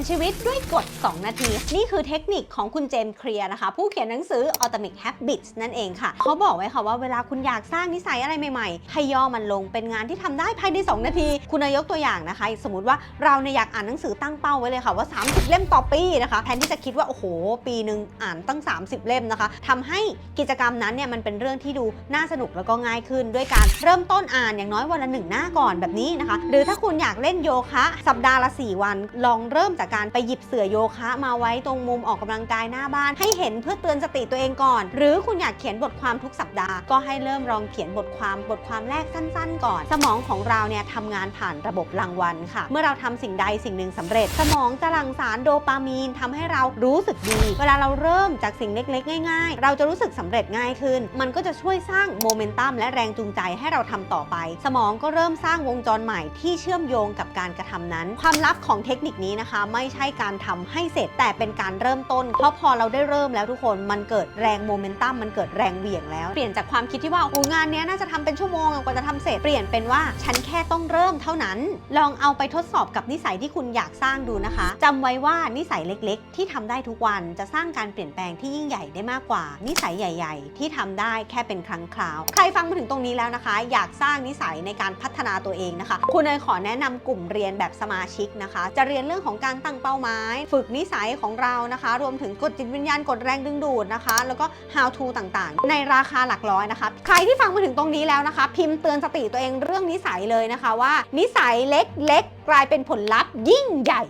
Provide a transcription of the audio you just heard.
นชีวิตด้วยกฎ 2 นาที นี่คือเทคนิคของคุณเจมส์เคลียร์นะคะ ผู้เขียนหนังสือ Atomic Habits นั่นเองค่ะ เขาบอกไว้ค่ะว่าเวลาคุณอยากสร้างนิสัยอะไรใหม่ๆ ให้ย่อมันลงเป็นงานที่ทำได้ภายใน 2 นาที คุณนายกตัวอย่างนะคะ สมมติว่าเราเนี่ยอยากอ่านหนังสือตั้งเป้าไว้เลยค่ะว่า 30 เล่มต่อปีนะคะแทนที่จะคิดว่าโอ้โห ปีหนึ่งอ่านตั้ง 30 เล่มนะคะทำให้กิจกรรมนั้นเนี่ยมันเป็นเรื่องที่ดูน่าสนุกแล้วก็ง่ายขึ้น ด้วยการเริ่มต้นอ่านอย่างน้อยวันละหนึ่งหน้าก่อนแบบนี้นะคะ หรือถ้าคุณอยากเล่นโยคะ สัปดาห์ละ 4 วันลองเริ่มจากการไปหยิบเสื่อโยคะ มาไว้ตรงมุมออกกำลังกายหน้าบ้าน ให้เห็นเพื่อเตือนสติตัวเองก่อน หรือคุณอยากเขียนบทความทุกสัปดาห์ก็ให้เริ่มลองเขียนบทความบทความแรกสั้น ๆ ก่อน สมองของเราเนี่ยทำงานผ่านระบบรางวัลค่ะ เมื่อเราทำสิ่งใดสิ่งหนึ่งสำเร็จ สมองจะหลั่งสารโดปามีนทำให้เรารู้สึกดี เวลาเราเริ่มจากสิ่งเล็กๆ ง่าย ๆ เราจะรู้สึกสำเร็จง่ายขึ้น มันก็จะช่วยสร้างโมเมนตัมและแรงจูงใจให้เราทำต่อไป สมองก็เริ่มสร้างวงจรใหม่ที่เชื่อมโยงกับการกระทำนั้น ความลับของเทคนิคนี้นะคะไม่ใช่การทำให้เสร็จแต่เป็นการเริ่มต้น เพราะพอเราได้เริ่มแล้วทุกคนมันเกิดแรงโมเมนตัมมันเกิดแรงเหวี่ยงแล้ว เปลี่ยนจากความคิดที่ว่าโอ้งานเนี้ยน่าจะทำเป็นชั่วโมงกว่าจะทำเสร็จเปลี่ยนเป็นว่าฉันแค่ต้องเริ่มเท่านั้น ลองเอาไปทดสอบกับนิสัยที่คุณอยากสร้างดูนะคะจำไว้ว่านิสัยเล็กๆ ที่ทำได้ทุกวันจะสร้างการเปลี่ยนแปลงที่ยิ่งใหญ่ได้มากกว่า นิสัยใหญ่ ๆ ที่ทำได้แค่เป็นครั้งคราว ใครฟังมาถึงตรงนี้แล้วนะคะ อยากสร้างนิสัยในการพัฒนาตัวเองนะคะ คุณเนยขอแนะนำกลุ่มเรียนแบบสมาชิกนะคะ จะเรียนเรื่องของการตั้งเป้าหมาย ฝึกนิสัยของเรานะคะ รวมถึงกฎจิตวิญญาณกฎแรงดึงดูดนะคะ แล้วก็ how to ต่างๆ ในราคาหลักร้อยนะคะ ใครที่ฟังมาถึงตรงนี้แล้วนะคะ พิมพ์เตือนสติตัวเองเรื่องนิสัยเลยนะคะว่า นิสัยเล็กๆกลายเป็นผลลัพธ์ยิ่งใหญ่